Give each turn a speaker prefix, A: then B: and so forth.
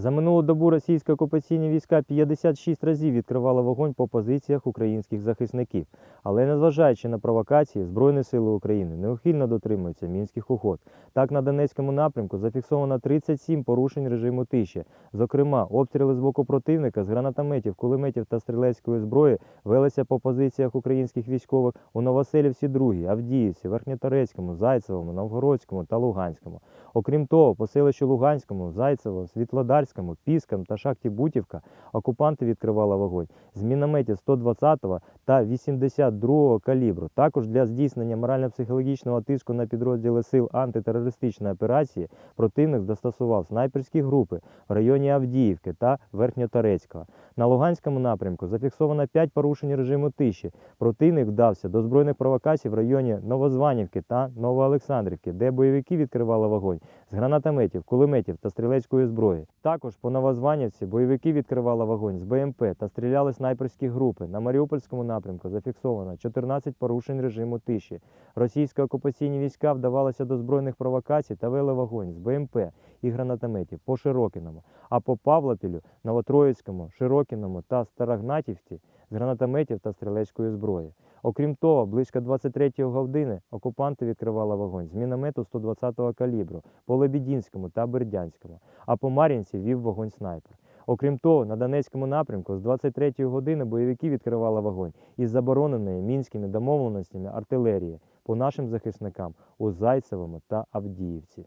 A: За минулу добу російські окупаційні війська 56 разів відкривали вогонь по позиціях українських захисників. Але незважаючи на провокації, Збройні сили України неухильно дотримуються мінських угод. Так, на Донецькому напрямку зафіксовано 37 порушень режиму тиші. Зокрема, обстріли з боку противника з гранатометів, кулеметів та стрілецької зброї велися по позиціях українських військових у Новоселівці 2, Авдіївці, Верхньоторецькому, Зайцевому, Новгородському та Луганському. Окрім того, по селищу Луганському, Зайцево, Світлодарському, Піскам та шахті Бутівка окупанти відкривали вогонь з мінометів 120 та 82 калібру. Також для здійснення морально-психологічного тиску на підрозділи сил антитерористичної операції противник застосував снайперські групи в районі Авдіївки та Верхньоторецького. На Луганському напрямку зафіксовано 5 порушень режиму тиші. Противник вдався до збройних провокацій в районі Новозванівки та Новоолександрівки, де бойовики відкривали вогонь з гранатометів, кулеметів та стрілецької зброї. Також по Новозванівці бойовики відкривали вогонь з БМП та стріляли снайперські групи. На Маріупольському напрямку зафіксовано 14 порушень режиму тиші. Російські окупаційні війська вдавалися до збройних провокацій та вели вогонь з БМП і гранатометів по Широкіному, а по Павлопілю, Новотроїцькому, Широкіному та Старогнатівці з гранатометів та стрілецької зброї. Окрім того, близько 23-ї години окупанти відкривали вогонь з міномету 120-го калібру по Лебідінському та Бердянському, а по Мар'їнці вів вогонь снайпер. Окрім того, на Донецькому напрямку з 23-ї години бойовики відкривали вогонь із забороненої мінськими домовленостями артилерії по нашим захисникам у Зайцевому та Авдіївці.